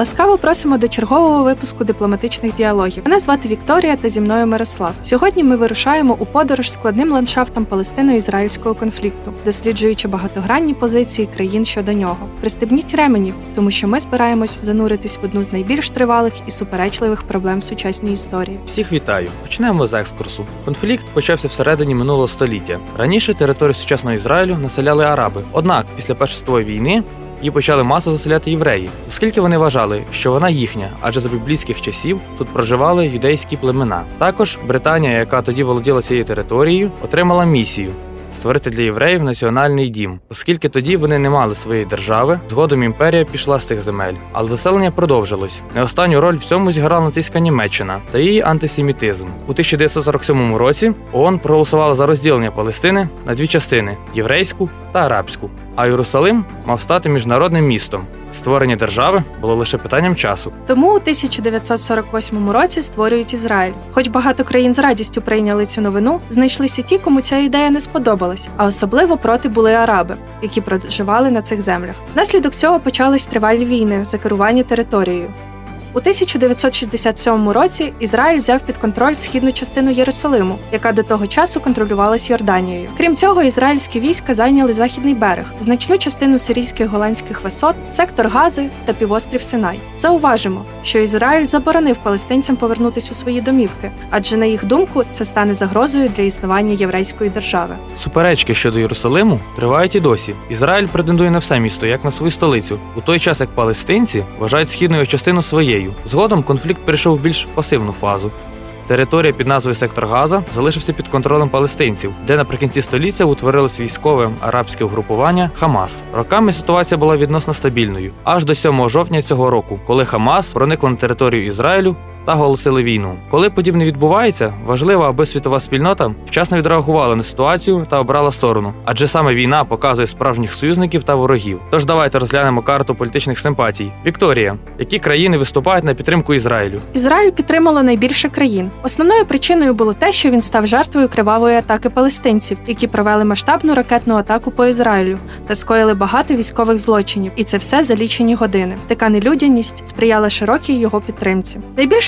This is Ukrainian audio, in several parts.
Ласкаво просимо до чергового випуску дипломатичних діалогів. Мене звати Вікторія та зі мною Мирослав. Сьогодні ми вирушаємо у подорож складним ландшафтом палестино-ізраїльського конфлікту, досліджуючи багатогранні позиції країн щодо нього. Пристебніть ременів, тому що ми збираємось зануритись в одну з найбільш тривалих і суперечливих проблем сучасній історії. Всіх вітаю. Почнемо з екскурсу. Конфлікт почався всередині минулого століття. Раніше територію сучасного Ізраїлю населяли араби. Однак, після Першої війни її почали масово заселяти євреї, оскільки вони вважали, що вона їхня, адже за біблійських часів тут проживали юдейські племена. Також Британія, яка тоді володіла цією територією, отримала місію. Створити для євреїв національний дім, оскільки тоді вони не мали своєї держави, згодом імперія пішла з цих земель, але заселення продовжилось. Не останню роль в цьому зіграла нацистська Німеччина та її антисемітизм. У 1947 році ООН проголосувала за розділення Палестини на дві частини єврейську та арабську. А Єрусалим мав стати міжнародним містом. Створення держави було лише питанням часу. Тому у 1948 році створюють Ізраїль. Хоч багато країн з радістю прийняли цю новину, знайшлися ті, кому ця ідея не сподобалась, а особливо проти були араби, які проживали на цих землях. Наслідок цього почались тривалі війни за керування територією. У 1967 році Ізраїль взяв під контроль східну частину Єрусалиму, яка до того часу контролювалась Йорданією. Крім цього, ізраїльські війська зайняли західний берег, значну частину сирійських голландських висот, сектор Гази та півострів Синай. Зауважимо, що Ізраїль заборонив палестинцям повернутися у свої домівки, адже на їх думку це стане загрозою для існування єврейської держави. Суперечки щодо Єрусалиму тривають і досі. Ізраїль претендує на все місто як на свою столицю, у той час як палестинці вважають східну його частину своєю. Згодом конфлікт перейшов в більш пасивну фазу. Територія під назвою Сектор Газа залишився під контролем палестинців, де наприкінці століття утворилось військове арабське угрупування Хамас. Роками ситуація була відносно стабільною, аж до 7 жовтня цього року, коли Хамас проникла на територію Ізраїлю та оголосили війну. Коли подібне відбувається, важливо, аби світова спільнота вчасно відреагувала на ситуацію та обрала сторону, адже саме війна показує справжніх союзників та ворогів. Тож давайте розглянемо карту політичних симпатій. Вікторія, які країни виступають на підтримку Ізраїлю? Ізраїль підтримало найбільше країн. Основною причиною було те, що він став жертвою кривавої атаки палестинців, які провели масштабну ракетну атаку по Ізраїлю та скоїли багато військових злочинів, і це все за лічені години. Така нелюдяність сприяла широкій його підтримці.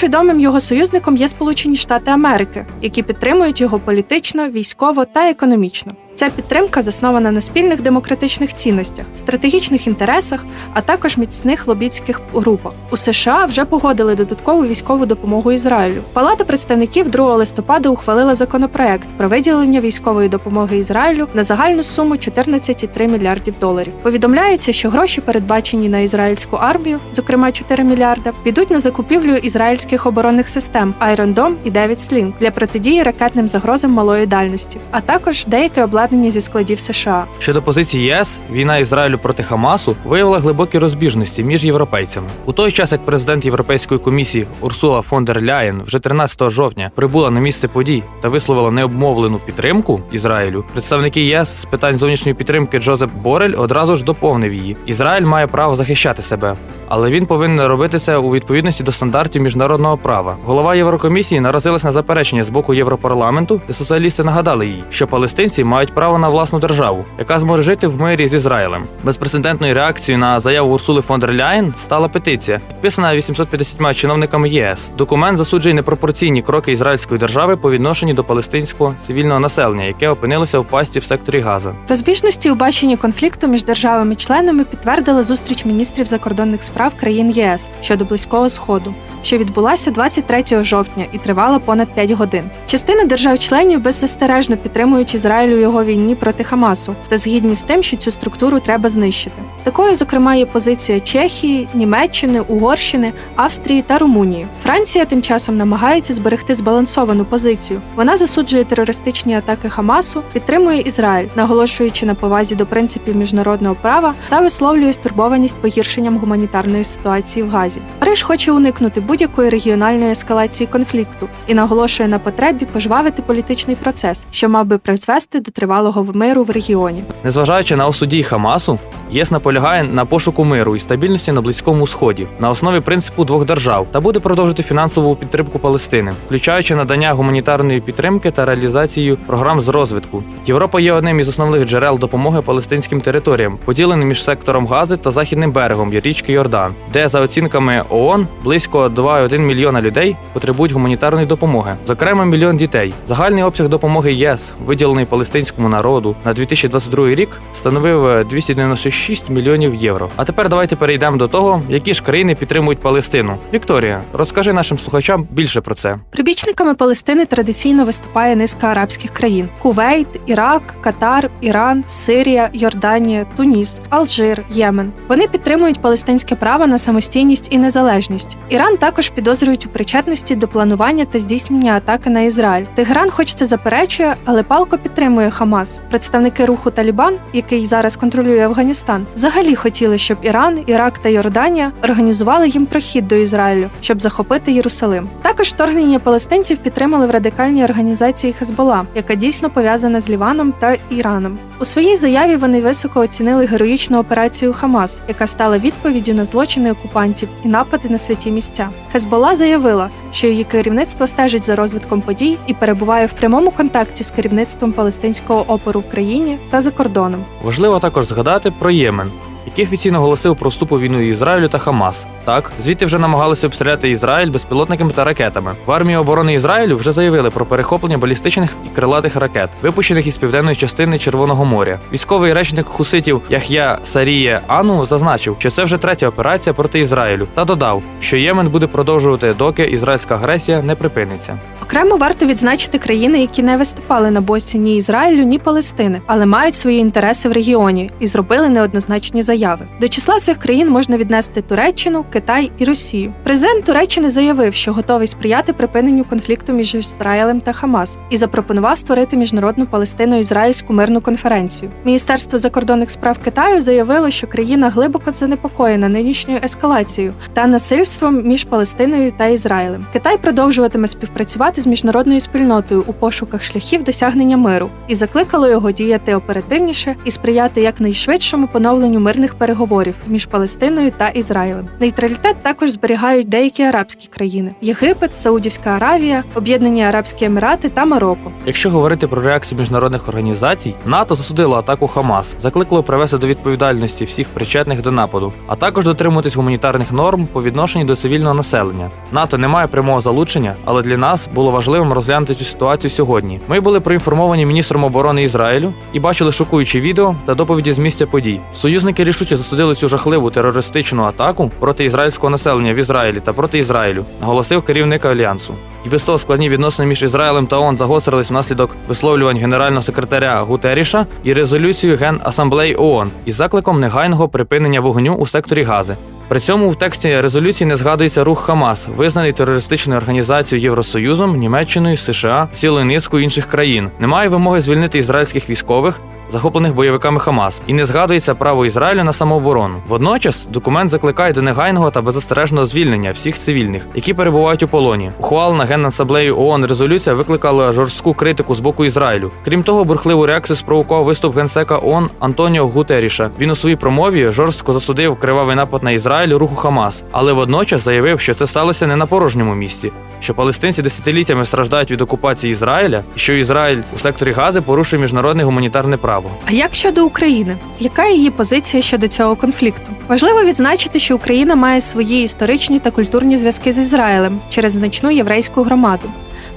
Найбільш відомим його союзником є Сполучені Штати Америки, які підтримують його політично, військово та економічно. Ця підтримка заснована на спільних демократичних цінностях, стратегічних інтересах, а також міцних лобістських групах. У США вже погодили додаткову військову допомогу Ізраїлю. Палата представників 2 листопада ухвалила законопроект про виділення військової допомоги Ізраїлю на загальну суму 14,3 мільярдів доларів. Повідомляється, що гроші, передбачені на ізраїльську армію, зокрема 4 мільярда, підуть на закупівлю ізраїльських оборонних систем Iron Dome і David Sling для протидії ракетним загрозам малої дальності, а також деяке обладнання зі складів США. Щодо позиції ЄС, війна Ізраїлю проти Хамасу виявила глибокі розбіжності між європейцями. У той час, як президент Європейської комісії Урсула фон дер Ляєн вже 13 жовтня прибула на місце подій та висловила необмовлену підтримку Ізраїлю, представники ЄС з питань зовнішньої підтримки Джозеп Борель одразу ж доповнив її. Ізраїль має право захищати себе. Але він повинен робити це у відповідності до стандартів міжнародного права. Голова Єврокомісії наразилась на заперечення з боку Європарламенту, де соціалісти нагадали їй, що палестинці мають право на власну державу, яка зможе жити в мирі з Ізраїлем. Безпрецедентною реакцією на заяву Урсули фон дер Ляєн стала петиція, підписана 850 чиновниками ЄС. Документ засуджує непропорційні кроки ізраїльської держави по відношенню до палестинського цивільного населення, яке опинилося в пасті в секторі Газа. Розбіжності у баченні конфлікту між державами-членами підтвердила зустріч міністрів закордонних справ країн ЄС щодо близького сходу, що відбулася 23 жовтня і тривала понад 5 годин. Частина держав-членів беззастережно підтримують Ізраїль у його війні проти Хамасу та згідні з тим, що цю структуру треба знищити. Такою, зокрема, є позиція Чехії, Німеччини, Угорщини, Австрії та Румунії. Франція тим часом намагається зберегти збалансовану позицію. Вона засуджує терористичні атаки Хамасу, підтримує Ізраїль, наголошуючи на повазі до принципів міжнародного права та висловлює стурбованість погіршенням гуманітарної ситуації в Газі. Париж хоче уникнути будь-якої регіональної ескалації конфлікту і наголошує на потребі пожвавити політичний процес, що мав би призвести до тривалого миру в регіоні. Незважаючи на осуді Хамасу, ЄС наполягає на пошуку миру і стабільності на Близькому Сході на основі принципу двох держав та буде продовжити фінансову підтримку Палестини, включаючи надання гуманітарної підтримки та реалізацію програм з розвитку. Європа є одним із основних джерел допомоги палестинським територіям, поділеним між сектором Гази та західним берегом річки Йордан, де за оцінками ООН близько 2,1 мільйона людей потребують гуманітарної допомоги, зокрема мільйон дітей. Загальний обсяг допомоги ЄС, виділений палестинському народу на 2022 рік, становив е, 296 мільйонів євро. А тепер давайте перейдемо до того, які ж країни підтримують Палестину. Вікторія, розкажи нашим слухачам більше про це. Прибічниками Палестини традиційно виступає низка арабських країн: Кувейт, Ірак, Катар, Іран, Сирія, Йорданія, Туніс, Алжир, Ємен. Вони підтримують палестинське право на самостійність і незалежність. Іран також підозрюють у причетності до планування та здійснення атаки на Ізраїль. Тегеран, хоч це заперечує, але палко підтримує Хамас. Представники руху Талібан, який зараз контролює Афганістан, взагалі хотіли, щоб Іран, Ірак та Йорданія організували їм прохід до Ізраїлю, щоб захопити Єрусалим. Також вторгнення палестинців підтримали в радикальній організації Хезбола, яка дійсно пов'язана з Ліваном та Іраном. У своїй заяві вони високо оцінили героїчну операцію Хамас, яка стала відповіддю на злочини окупантів і напади на святі місця. Хезбола заявила, що її керівництво стежить за розвитком подій і перебуває в прямому контакті з керівництвом палестинського опору в країні та за кордоном. Важливо також згадати про Ємен, який офіційно оголосив про вступ у війну Ізраїлю та Хамас. Так, звідти вже намагалися обстріляти Ізраїль безпілотниками та ракетами. В армії оборони Ізраїлю вже заявили про перехоплення балістичних і крилатих ракет, випущених із південної частини Червоного моря. Військовий речник хуситів Ях'я Саріє Ану зазначив, що це вже третя операція проти Ізраїлю, та додав, що Ємен буде продовжувати, доки ізраїльська агресія не припиниться. Окремо варто відзначити країни, які не виступали на боці ні Ізраїлю, ні Палестини, але мають свої інтереси в регіоні і зробили неоднозначні заяви. До числа цих країн можна віднести Туреччину, Китай і Росію. Президент Туреччини заявив, що готовий сприяти припиненню конфлікту між Ізраїлем та Хамас і запропонував створити міжнародну палестино-ізраїльську мирну конференцію. Міністерство закордонних справ Китаю заявило, що країна глибоко занепокоєна нинішньою ескалацією та насильством між Палестиною та Ізраїлем. Китай продовжуватиме співпрацювати з міжнародною спільнотою у пошуках шляхів досягнення миру і закликало його діяти оперативніше і сприяти якнайшвидшому поновленню мирних переговорів між Палестиною та Ізраїлем. Нейтралітет також зберігають деякі арабські країни: Єгипет, Саудівська Аравія, Об'єднані Арабські Емірати та Марокко. Якщо говорити про реакцію міжнародних організацій, НАТО засудило атаку Хамас, закликало привести до відповідальності всіх причетних до нападу, а також дотримуватись гуманітарних норм по відношенню до цивільного населення. НАТО не має прямого залучення, але для нас було важливим розглянути цю ситуацію сьогодні. Ми були проінформовані міністром оборони Ізраїлю і бачили шокуючі відео та доповіді з місця подій. Союзники рішуче засудили цю жахливу терористичну атаку проти ізраїльського населення в Ізраїлі та проти Ізраїлю, наголосив керівник альянсу. І без того складні відносини між Ізраїлем та ООН загострились внаслідок висловлювань генерального секретаря Гутеріша і резолюцією Генасамблеї ООН із закликом негайного припинення вогню у секторі Гази. При цьому в тексті резолюції не згадується рух Хамас, визнаний терористичною організацією Євросоюзом, Німеччиною, США, цілою низкою інших країн. Немає вимоги звільнити ізраїльських військових, захоплених бойовиками Хамас, і не згадується право Ізраїлю на самооборону. Водночас документ закликає до негайного та беззастережного звільнення всіх цивільних, які перебувають у полоні. Ухвалена Генасамблеєю ООН резолюція викликала жорстку критику з боку Ізраїлю. Крім того, бурхливу реакцію спровокував виступ генсека ООН Антоніо Гутеріша. Він у своїй промові жорстко засудив кривавий напад на Ізраїль руху Хамас, але водночас заявив, що це сталося не на порожньому місці, що палестинці десятиліттями страждають від окупації Ізраїля, і що Ізраїль у секторі Гази порушує міжнародне гуманітарне право. А як щодо України? Яка її позиція щодо цього конфлікту? Важливо відзначити, що Україна має свої історичні та культурні зв'язки з Ізраїлем через значну єврейську громаду.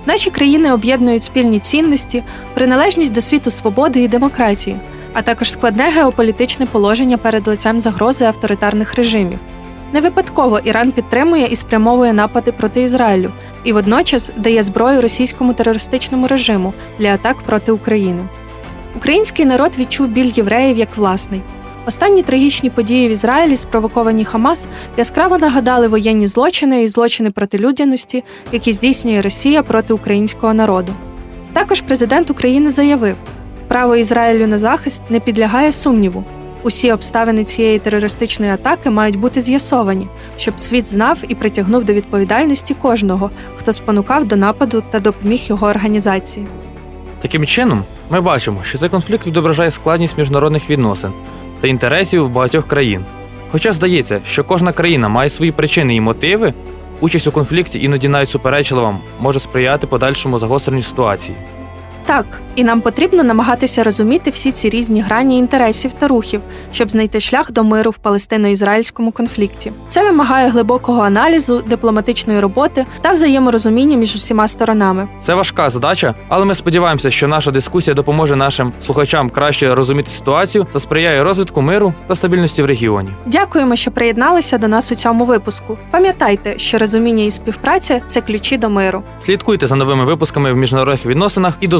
Наші країни об'єднують спільні цінності, приналежність до світу свободи і демократії, а також складне геополітичне положення перед лицем загрози авторитарних режимів. Не випадково Іран підтримує і спрямовує напади проти Ізраїлю і водночас дає зброю російському терористичному режиму для атак проти України. Український народ відчув біль євреїв як власний. Останні трагічні події в Ізраїлі, спровоковані Хамас, яскраво нагадали воєнні злочини і злочини проти людяності, які здійснює Росія проти українського народу. Також президент України заявив, право Ізраїлю на захист не підлягає сумніву. Усі обставини цієї терористичної атаки мають бути з'ясовані, щоб світ знав і притягнув до відповідальності кожного, хто спонукав до нападу та допоміг його організації. Таким чином, ми бачимо, що цей конфлікт відображає складність міжнародних відносин та інтересів багатьох країн. Хоча здається, що кожна країна має свої причини і мотиви, участь у конфлікті іноді навіть суперечливам може сприяти подальшому загостренню ситуації. Так, і нам потрібно намагатися розуміти всі ці різні грані інтересів та рухів, щоб знайти шлях до миру в палестино-ізраїльському конфлікті. Це вимагає глибокого аналізу, дипломатичної роботи та взаєморозуміння між усіма сторонами. Це важка задача, але ми сподіваємося, що наша дискусія допоможе нашим слухачам краще розуміти ситуацію та сприяє розвитку миру та стабільності в регіоні. Дякуємо, що приєдналися до нас у цьому випуску. Пам'ятайте, що розуміння і співпраця це ключі до миру. Слідкуйте за новими випусками в міжнародних відносинах і до